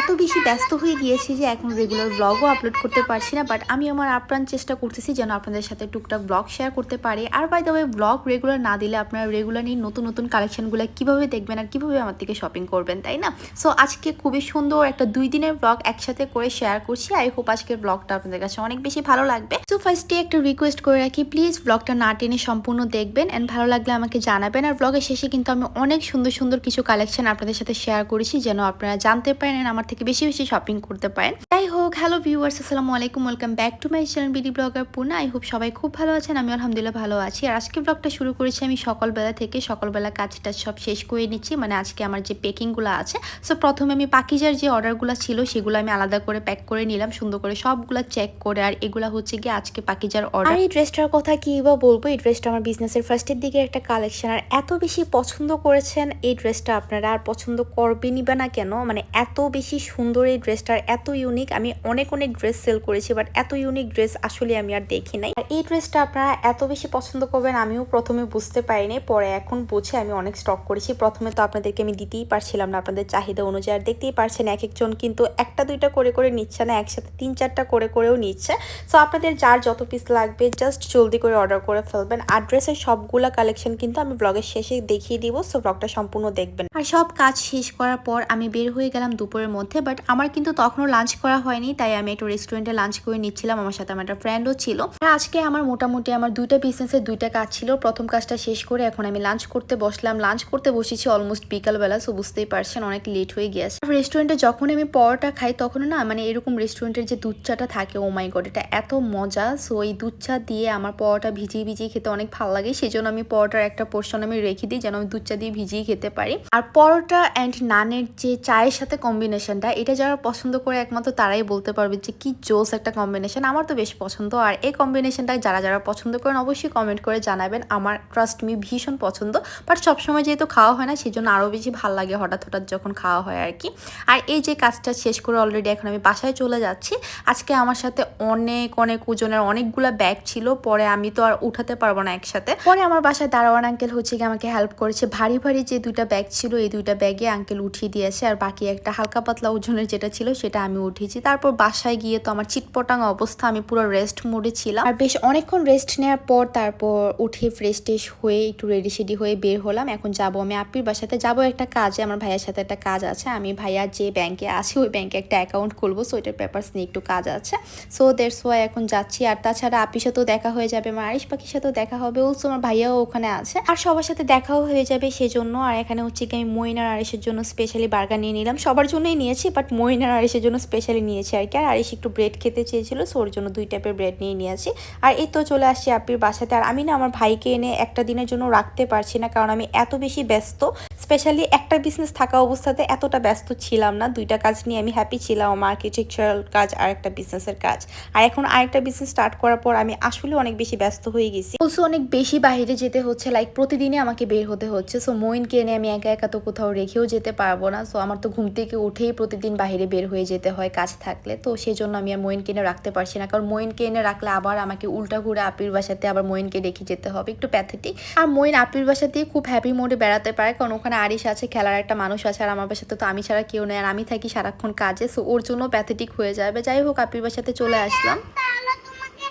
এত বেশি ব্যস্ত হয়ে গিয়েছি যে এখন রেগুলার ব্লগও আপলোড করতে পারছি না বাট আমি আমার আপ্রাণ চেষ্টা করতেছি যেন আপনাদের সাথে টুকটাক ব্লগ শেয়ার করতে পারি। আর বাই দ্য ব্লগ রেগুলার না দিলে আপনারা রেগুলারলি নতুন নতুন কালেকশনগুলো কীভাবে দেখবেন আর কীভাবে আমার থেকে শপিং করবেন, তাই না? সো আজকে খুবই সুন্দর একটা দুই দিনের ব্লগ একসাথে করে শেয়ার করছি। আই হোপ আজকের ব্লগটা আপনাদের কাছে অনেক বেশি ভালো লাগবে। সো ফার্স্টে একটা রিকোয়েস্ট করে রাখি প্লিজ ব্লগটা না টেনে সম্পূর্ণ দেখবেন অ্যান্ড ভালো লাগলে আমাকে জানাবেন। আর ব্লগের শেষে কিন্তু আমি অনেক সুন্দর সুন্দর কিছু কালেকশন আপনাদের সাথে শেয়ার করেছি যেন আপনারা জানতে পারেন and আমার থেকে বেশি বেশি শপিং করতে পারেন। যাই হোক হ্যালো ভিউয়ার্স আসসালামু আলাইকুম welcome back to my channel BD blogger Puna I hope সবাই খুব ভালো আছেন আমি আলহামদুলিল্লাহ ভালো আছি। আর আজকে ব্লগটা শুরু করেছি আমি সকালবেলা থেকে। সকালবেলা কাজটা সব শেষ করে নিচ্ছি মানে আজকে আমার যে প্যাকিংগুলো আছে। সো প্রথমে আমি পাকিজার যে অর্ডারগুলো ছিল, সেগুলো আমি আলাদা করে প্যাক করে নিলাম, সুন্দর করে সবগুলো চেক করে। আর এগুলো হচ্ছে গিয়ে আজকে পাকিজার অর্ডার এই ড্রেসটার কথা কি বা বলব? এই ড্রেসটা আমার বিজনেসের ফার্স্টের দিকে একটা কালেকশন আর এত বেশি পছন্দ করেছেন এই ড্রেসটা আপনারা, আর পছন্দ করবেনই বা না কেন? মানে এত বেশি সুন্দর এই ড্রেসটার, এত ইউনিক আমি অনেক অনেক ড্রেস সেল করেছি বাট এত ইউনিক ড্রেস আসলে আমি আর দেখি নাই। আর এই ড্রেসটা আপনারা এত বেশি পছন্দ করবেন, আমিও প্রথমে বুঝতে পারিনি, পরে এখন বুঝে আমি অনেক স্টক করেছি। প্রথমে তো আপনাদেরকে আমি দিতেই পারছিলাম না আপনাদের চাহিদা অনুযায়ী, আর দেখতেই পারছেন এক একজন কিন্তু একটা, দুইটা করে করে নিচ্ছে না, একসাথে তিন, চারটা করে করেও নিচ্ছে। সো আপনাদের যার যত পিস লাগবে জাস্ট জলদি করে অর্ডার করে ফেলবেন। আর ড্রেসের সবগুলা কালেকশন কিন্তু আমি ব্লগের শেষে দেখিয়ে দিব সো ব্লগটা সম্পূর্ণ দেখবেন। আর সব কাজ শেষ করার পর আমি বের হয়ে গেলাম দুপুরের মধ্যে। বাট আমার কিন্তু তখনও লাঞ্চ করা হয়নি, তাই আমি একটু রেস্টুরেন্টে লাঞ্চ করে নিচ্ছিলাম, আমার সাথে আমার একটা ফ্রেন্ডও ছিল। আর আজকে আমার মোটামুটি আমার দুইটা বিজনেসের দুইটা কাজ ছিল। প্রথম কাজটা শেষ করে এখন আমি লাঞ্চ করতে বসলাম। লাঞ্চ করতে বসেছি অলমোস্ট বিকালবেলা সো বুঝতেই পারছেন অনেক লেট হয়ে গিয়েছে। রেস্টুরেন্টে যখন আমি পরোটা খাই তখন না মানে এরকম রেস্টুরেন্টের যে দুধ চাটা থাকে ও মাই গড এটা এত মজা। সো এই দুধ চা দিয়ে আমার পরোটা ভিজিয়ে ভিজিয়ে খেতে অনেক ভালো লাগে সেই জন্য আমি পরোটার একটা পোর্শন আমি রেখে দিই, যেন আমি দুধ চা দিয়ে ভিজিয়ে খেতে পারি। আর পরোটা অ্যান্ড নানের যে চায়ের সাথে কম্বিনেশনটা এটা যারা পছন্দ করে একমাত্র তারাই বলতে পারবে যে কি জোস একটা কম্বিনেশন আমার তো বেশ পছন্দ। আর এই কম্বিনেশনটা যারা যারা পছন্দ করেন, অবশ্যই কমেন্ট করে জানাবেন। আমার ট্রাস্ট মি ভীষণ পছন্দ। বাট সবসময় যেহেতু খাওয়া হয় না সেই জন্য আরও বেশি ভালো লাগে হঠাৎ হঠাৎ যখন খাওয়া হয় আর কি। আর এই যে কাজটা শেষ করে অলরেডি এখন আমি বাসায় চলে যাচ্ছি। আজকে আমার সাথে অনেক অনেক ওজনের অনেকগুলো ব্যাগ ছিল। পরে আমি তো আর উঠাতে পারব না একসাথে। পরে আমার বাসায় দারোয়ান আঙ্কেল হচ্ছে গিয়ে আমাকে হেল্প করেছে। ভারী ভারী যে দুইটা ব্যাগ ছিল, এই দুইটা ব্যাগে আঙ্কেল উঠিয়ে দিয়েছে। আর বাকি একটা হালকা পাতলা ওজনের যেটা ছিল সেটা আমি উঠিয়েছি। তারপর বাসায় গিয়ে তো আমার চিটপটাং অবস্থা, আমি পুরো রেস্ট মোডে ছিলাম। আর বেশ অনেকক্ষণ রেস্ট নেওয়ার পর তারপর উঠে ফ্রেশ টেশ হয়ে একটু রেডি সেডি হয়ে বের হলাম। এখন যাব আমি আপির বাসাতে। যাব একটা কাজে, আমার ভাইয়ার সাথে একটা কাজ আছে। আমি ভাইয়া যে ব্যাংকে আছে, ওই ব্যাংকে একটা অ্যাকাউন্ট খুলবো সো এটার পেপার্স নিয়ে একটু কাজ আছে। সো দেড় ওয়াই এখন যাচ্ছি। আর তাছাড়া আপির সাথেও দেখা হয়ে যাবে, আমার আরিশ পাখির সাথেও দেখা হবে। অলসো আমার ভাইয়াও ওখানে আছে। আর সবার সাথে দেখাও হয়ে যাবে সেজন্য। আর এখানে হচ্ছে কি আমি মইন আর আরিসের জন্য স্পেশালি বার্গার নিয়ে নিলাম। সবার জন্যই নিয়েছি বাট মইন আর আরিসের জন্য স্পেশালি নিয়েছি আর কি। আর আরিস একটু ব্রেড খেতে চেয়েছিল সো ওর জন্য দুই টাইপের ব্রেড নিয়ে নিয়েছি। আর এই তো চলে আসছি আপির বাসাতে। আর আমি না আমার ভাইকে এনে একটা দিনের জন্য রাখতে পারছি না, কারণ আমি এত বেশি ব্যস্ত। স্পেশালি একটা বিজনেস থাকা অবস্থাতে এতটা ব্যস্ত ছিলাম না। দুইটা কাজ নিয়ে আমি হ্যাপি ছিলাম, আমার আর্কিটেকচারাল কাজ আর একটা বিজনেসের কাজ। আর এখন আরেকটা বিজনেস স্টার্ট করার পর আমি আসলে অনেক বেশি ব্যস্ত হয়ে গেছি। অলসো অনেক বেশি বাইরে যেতে হচ্ছে লাইক প্রতিদিনই আমাকে বের হতে হচ্ছে। সো মইনকে এনে আমি একা একা তো কোথাও রেখেও যেতে পারব না। সো আমার তো ঘুম থেকে উঠেই প্রতিদিন বাইরে বের হয়ে যেতে হয় কাজ থাকলে। তো সেই জন্য আমি আর মইনকে এনে রাখতে পারছি না। কারণ মইনকে এনে রাখলে আবার আমাকে উল্টা ঘুরে আপির বাসাতে আবার মইনকে রেখে যেতে হবে। একটু প্যাথেটিক আর মইন আপির বাসাতে খুব হ্যাপি মোডে বেড়াতে পারে। কারণ ওখানে আরিশ আছে খেলার একটা মানুষ আছে। আর আমার বাসাতে তো আমি ছাড়া কেউ নেই। আর আমি থাকি সারাক্ষণ কাজে। সো ওর জন্য প্যাথেটিক হয়ে যাবে। যাই হোক আপির বাসাতে চলে আসলাম। তাহলে তোমাকে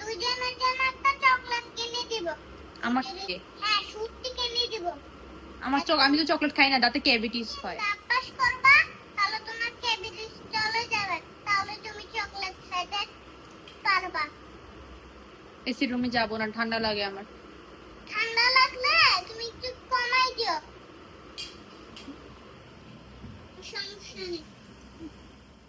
দুজনের জন্য একটা চকলেট কিনে দিব। আমাকে? হ্যাঁ সত্যি কিনে দিব। আমার চক আমি তো চকলেট খাই না দাঁতে ক্যাভিটিস হয়। এসি রুমে যাব না, ঠান্ডা লাগে আমার। ঠান্ডা লাগলে তুমি একটু কমাই দিও। সমস্যা নেই।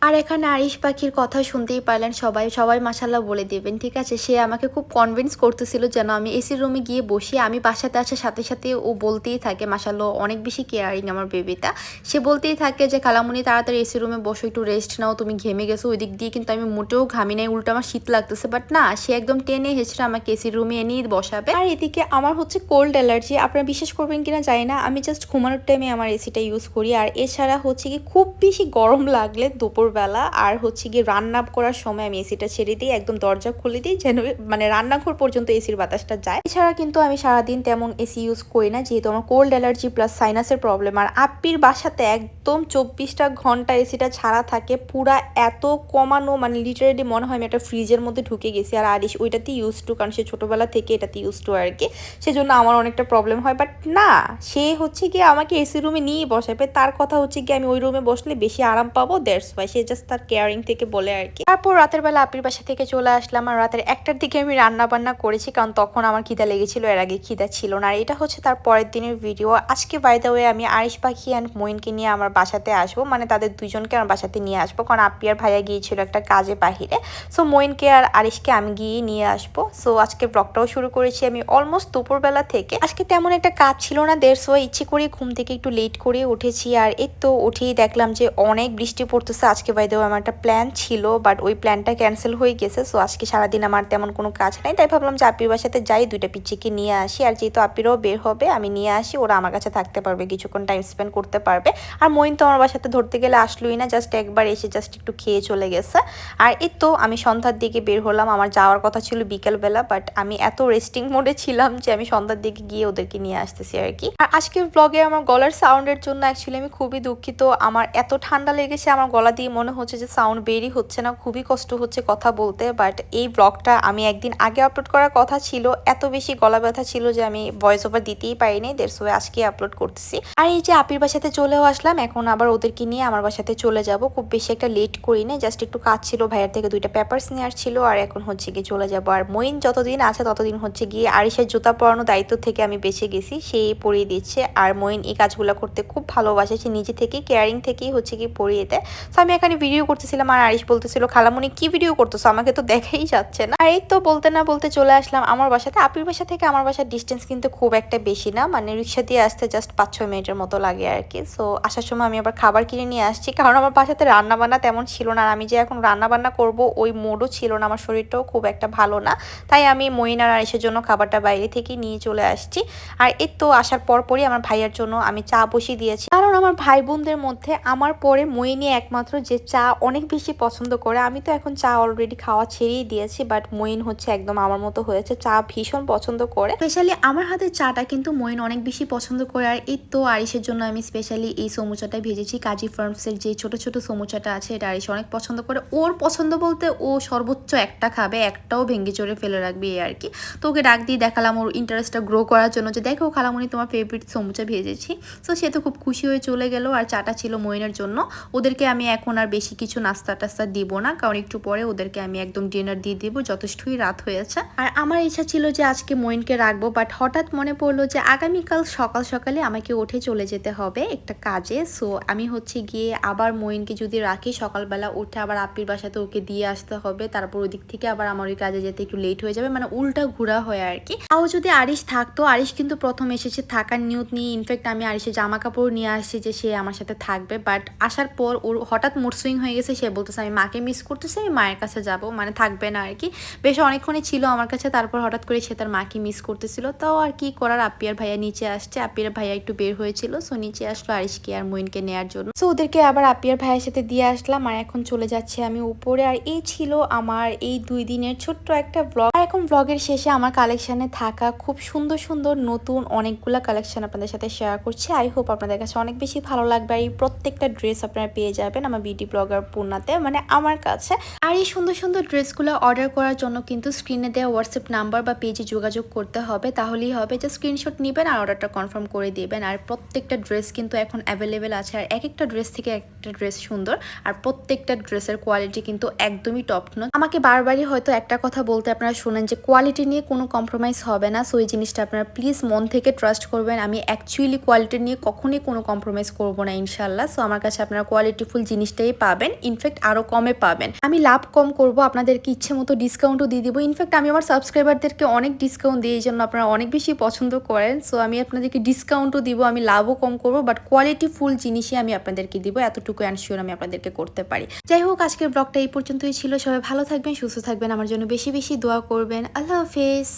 আর এখানে আরিশ পাখির কথা শুনতেই পারলেন সবাই। সবাই মাসাল্লাহ বলে দেবেন, ঠিক আছে? সে আমাকে খুব কনভিন্স করতেছিল যেন আমি এসি রুমে গিয়ে বসি। আমি বাসাতে আসার সাথে সাথে ও বলতেই থাকে মাসাল্লাহ অনেক বেশি কেয়ারিং আমার বেবিটা সে বলতেই থাকে যে খালামুনি তাড়াতাড়ি এসি রুমে বসো, একটু রেস্ট নাও, তুমি ঘেমে গেছো ওই দিক দিয়ে কিন্তু আমি মোটেও ঘামি নাই, উল্টো আমার শীত লাগতেছে। বাট না, সে একদম টেনে হেঁচড়ে আমাকে এসি রুমে এনেই বসাবে। আর এদিকে আমার হচ্ছে কোল্ড অ্যালার্জি আপনারা বিশ্বাস করবেন কিনা জানি না। আমি জাস্ট ঘুমানোর টাইমে আমার এসিটা ইউজ করি। আর এছাড়া হচ্ছে কি, খুব বেশি গরম লাগলে দুপুর দুপুরবেলা আর হচ্ছে গিয়ে রান্না করার সময় আমি এসিটা ছেড়ে দিই, একদম দরজা খুলে দিই, যেন মানে রান্নাঘর পর্যন্ত এসির বাতাসটা যায়। এছাড়া কিন্তু আমি সারাদিন তেমন এসি ইউজ করি না, যেহেতু আমার কোল্ড অ্যালার্জি প্লাস সাইনাসের প্রবলেম আর আপ্পির বাসাতে একদম চব্বিশটা ঘণ্টা এসিটা ছাড়া থাকে, পুরা এত কমানো মানে লিটারেলি মনে হয় আমি একটা ফ্রিজের মধ্যে ঢুকে গেছি। আর আরিশ ওইটাতে ইউজ টু কারণ সে ছোটোবেলা থেকে এটাতে ইউজ টু আর কি সেজন্য আমার অনেকটা প্রবলেম হয়। বাট না, সে হচ্ছে গিয়ে আমাকে এসি রুমে নিয়ে বসাবে তার কথা হচ্ছে গিয়ে আমি ওই রুমে বসলে বেশি আরাম পাবো দ্যাটস ওয়াই সে জাস্ট তার কেয়ারিং থেকে বলে আর কি। তারপর রাতের বেলা আপির বাসা থেকে চলে আসলাম আর রাতের একটার দিকে আমি রান্না বান্না করেছি কারণ তখন আমার খিদা লেগেছিল, এর আগে খিদা ছিল না। আর এটা হচ্ছে তার পরের দিনের ভিডিও আজকে বাই দ্য ওয়ে আমি আরিশ পাখি অ্যান্ড মইনকে নিয়ে আমার বাসাতে আসব। মানে তাদের দুজনকে আমার বাসাতে নিয়ে আসব কারণ আপি আর ভাইয়া গিয়েছিল একটা কাজে বাহিরে। সো মইনকে আর আরিশকে আমি গিয়ে নিয়ে আসব। সো আজকে ব্লগটাও শুরু করেছি আমি অলমোস্ট দুপুরবেলা থেকে। আজকে তেমন একটা কাজ ছিল না দেড় সো ইচ্ছে করে ঘুম থেকে একটু লেট করে উঠেছি। আর এই তো উঠেই দেখলাম যে অনেক বৃষ্টি পড়তেছে। আজকে বাই দেওয়া আমার একটা প্ল্যান ছিল বাট ওই প্ল্যানটা ক্যান্সেল হয়ে গেছে সো আজকে সারাদিন আমার তেমন কোনো কাজ নাই। তাই ভাবলাম যে আপির বাসাতে যাই, দুইটা পিচ্চিকে নিয়ে আসি। আর যেহেতু আপিরও বের হবে, আমি নিয়ে আসি, ওরা আমার কাছে থাকতে পারবে, কিছুক্ষণ টাইম স্পেন্ড করতে পারবে। আর মইন তো আমার বাসাতে ধরতে গেলে আসলোই না জাস্ট একবার এসে জাস্ট একটু খেয়ে চলে গেছে। আর এই তো আমি সন্ধ্যার দিকে বের হলাম, আমার যাওয়ার কথা ছিল বিকেলবেলা বাট আমি এত রেস্টিং মোডে ছিলাম যে আমি সন্ধ্যার দিকে গিয়ে ওদেরকে নিয়ে আসতেছি আর কি। আর আজকের ব্লগে আমার গলার সাউন্ডের জন্য অ্যাকচুয়ালি আমি খুবই দুঃখিত, আমার এত ঠান্ডা লেগেছে, আমার গলা দিয়ে মনে হচ্ছে যে সাউন্ড বেরই হচ্ছে না, খুবই কষ্ট হচ্ছে কথা বলতে বাট এই ব্লগটা আমি একদিন আগে আপলোড করার কথা ছিল, এত বেশি গলা ব্যথা ছিল যে আমি ভয়েস ওভার দিতেই পারিনি দেড় সো আজকে আপলোড করতেছি। আর এই যে আপির বাসাতে চলেও আসলাম, এখন আবার ওদেরকে নিয়ে আমার বাসাতে চলে যাব, খুব বেশি একটা লেট করি না জাস্ট একটু কাজ ছিল, ভাইয়ের থেকে দুইটা পেপার্স নেওয়ার ছিল, আর এখন হচ্ছে গিয়ে চলে যাব। আর মইন যতদিন আছে ততদিন হচ্ছে গিয়ে আরিসের জুতা পরানো দায়িত্ব থেকে আমি বেঁচে গেছি, সেই পরিয়ে দিচ্ছে, আর মইন এই কাজগুলো করতে খুব ভালোবাসে, সে নিজে থেকে কেয়ারিং থেকেই হচ্ছে গিয়ে পরিয়ে দেয়। তো আমি এখানে ভিডিও করতেছিলাম আর আরিশ বলতেছিল, খালামুনি, কি ভিডিও করতেছো? আমাকে তো দেখাই যাচ্ছে না। আর এই তো বলতে না বলতে চলে আসলাম আমার বাসাতে। আপির বাসা থেকে আমার বাসার ডিস্টেন্স কিন্তু খুব একটা বেশি না মানে রিক্সা দিয়ে আসতে জাস্ট পাঁচ, ছয় মিনিটের মতো লাগে আর কি সো আসার সময় আমি আবার খাবার কিনে নিয়ে আসছি, কারণ আমার বাসাতে রান্না বান্না তেমন ছিল না। আর আমি যে এখন রান্না বান্না করব, ওই মোডও ছিল না, আমার শরীরটাও খুব একটা ভালো না। তাই আমি মইন আর আরিসের জন্য খাবারটা বাইরে থেকে নিয়ে চলে আসছি। আর এই তো আসার পর পরই আমার ভাইয়ার জন্য আমি চা বসিয়ে দিয়েছি। কারণ আমার ভাই বোনদের মধ্যে আমার পরে মইনি একমাত্র যে চা অনেক বেশি পছন্দ করে। আমি তো এখন চা অলরেডি খাওয়া ছেড়েই দিয়েছি বাট মইন হচ্ছে একদম আমার মতো হয়েছে। চা ভীষণ পছন্দ করে। স্পেশালি আমার হাতের চাটা কিন্তু মইন অনেক বেশি পছন্দ করে, আর এই তো আরিসের জন্য আমি স্পেশালি এই সমুচাটা ভেজেছি। কাজী ফার্মসের যে ছোট ছোট সমুচাটা আছে, এটা আরিস অনেক পছন্দ করে। ওর পছন্দ বলতে ও সর্বোচ্চ একটা খাবে, একটাও ভেঙে চড়ে ফেলে রাখবে এই আর কি। তো ওকে ডাক দিয়ে দেখালাম ওর ইন্টারেস্টটা গ্রো করার জন্য যে, দেখো খালামুনি, তোমার ফেভারিট সমুচা ভেজেছি। তো সে তো খুব খুশি হয়ে চলে গেল, আর চাটা ছিল মইনের জন্য। ওদেরকে আমি এখন আর বেশি কিছু নাস্তা টাস্তা দিব না, কারণ একটু পরে ওদেরকে আমি একদম ডিনার দিয়ে দিব, যথেষ্টই রাত হয়েছে আর আমার ইচ্ছা ছিল যে আজকে মইনকে রাখব বাট হঠাৎ মনে পড়ল যে আগামীকাল সকাল সকালে আমাকে উঠে চলে যেতে হবে একটা কাজে। সো আমি হচ্ছে গিয়ে আবার মইনকে যদি রাখি, সকালবেলা উঠে আবার আপির বাসাতে ওকে দিয়ে আসতে হবে, তারপর ওদিক থেকে আবার আমার ওই কাজে যেতে একটু লেট হয়ে যাবে মানে উল্টা ঘোরা হয় আর কি। তাও যদি আরিশ থাকতো, আরিশ কিন্তু প্রথম এসেছে থাকার নিয়ত নিয়ে ইনফ্যাক্ট আমি আরিশের জামা কাপড় নিয়ে আসছি যে সে আমার সাথে থাকবে বাট আসার পর ওর হঠাৎ মুড সুইং হয়ে গেছে, সে বলতেছে, আমি মাকে মিস করতেছি, আমি মায়ের কাছে যাব। মানে থাকবে না আর কি। বেশ অনেকক্ষণই ছিল আমার কাছে, তারপর হঠাৎ করে সে তার মাকে মিস করতেছিল। তাও আর কি করার আপিয়ার ভাইয়া নিচে আসছে। আপিয়ার ভাইয়া একটু বের হয়েছিল সো নিচে আসলো আরিশকে আর মইনকে নেয়ার জন্য। সো ওদেরকে আবার আপিয়ার ভাইয়ের সাথে দিয়ে আসলাম, আর এখন চলে যাচ্ছে আমি উপরে। আর এই ছিল আমার এই দুই দিনের ছোট্ট একটা ব্লগ আর এখন ব্লগের শেষে আমার কালেকশনে থাকা খুব সুন্দর সুন্দর, নতুন অনেকগুলা কালেকশন আপনাদের সাথে শেয়ার করছি। আই হোপ আপনাদের কাছে অনেক বেশি ভালো লাগবে। আর এই প্রত্যেকটা ড্রেস আপনারা পেয়ে যাবেন আমার বিউটি ব্লগার পূর্ণাতে মানে আমার কাছে। আর এই সুন্দর সুন্দর ড্রেসগুলো অর্ডার করার জন্য কিন্তু স্ক্রিনে দেওয়া হোয়াটসঅ্যাপ নাম্বার বা পেজে যোগাযোগ করতে হবে। তাহলেই হবে যে স্ক্রিনশট নেবেন আর অর্ডারটা কনফার্ম করে দিবেন। আর প্রত্যেকটা ড্রেস কিন্তু এখন অ্যাভেলেবেল আছে। আর এক একটা ড্রেস থেকে একটা ড্রেস সুন্দর। আর প্রত্যেকটা ড্রেসের কোয়ালিটি কিন্তু একদমই টপ নয় আমাকে বারবারই হয়তো একটা কথা বলতে আপনারা শোনেন যে কোয়ালিটি নিয়ে কোনো কম্প্রোমাইজ হবে না। সো এই জিনিসটা আপনারা প্লিজ মন থেকে ট্রাস্ট করবেন। আমি অ্যাকচুয়ালি কোয়ালিটি নিয়ে কখনই কোনো কম্প্রোমাইজ করব না ইনশাল্লাহ সো আমার কাছে আপনারা কোয়ালিটিফুল জিনিসটাই পাবেন ইনফ্যাক্ট আরও কমে পাবেন। আমি লাভ কম করব, আপনাদেরকে ইচ্ছে মতো ডিসকাউন্টও দিয়ে দিব। ইনফ্যাক্ট আমি আমার সাবস্ক্রাইবারদেরকে অনেক ডিসকাউন্ট দিই, এই জন্য আপনারা অনেক বেশি পছন্দ করেন। সো আমি আপনাদেরকে ডিসকাউন্টও দিব, আমি লাভও কম করব বাট কোয়ালিটি ফুল জিনিসই আমি আপনাদেরকে দিব, এতটুকু অ্যানশিওর আমি আপনাদেরকে করতে পারি। যাই হোক, আজকের ব্লগটা এই পর্যন্তই ছিল। সবাই ভালো থাকবেন, সুস্থ থাকবেন, আমার জন্য বেশি বেশি দোয়া করবেন। আল্লাহ হাফেজ।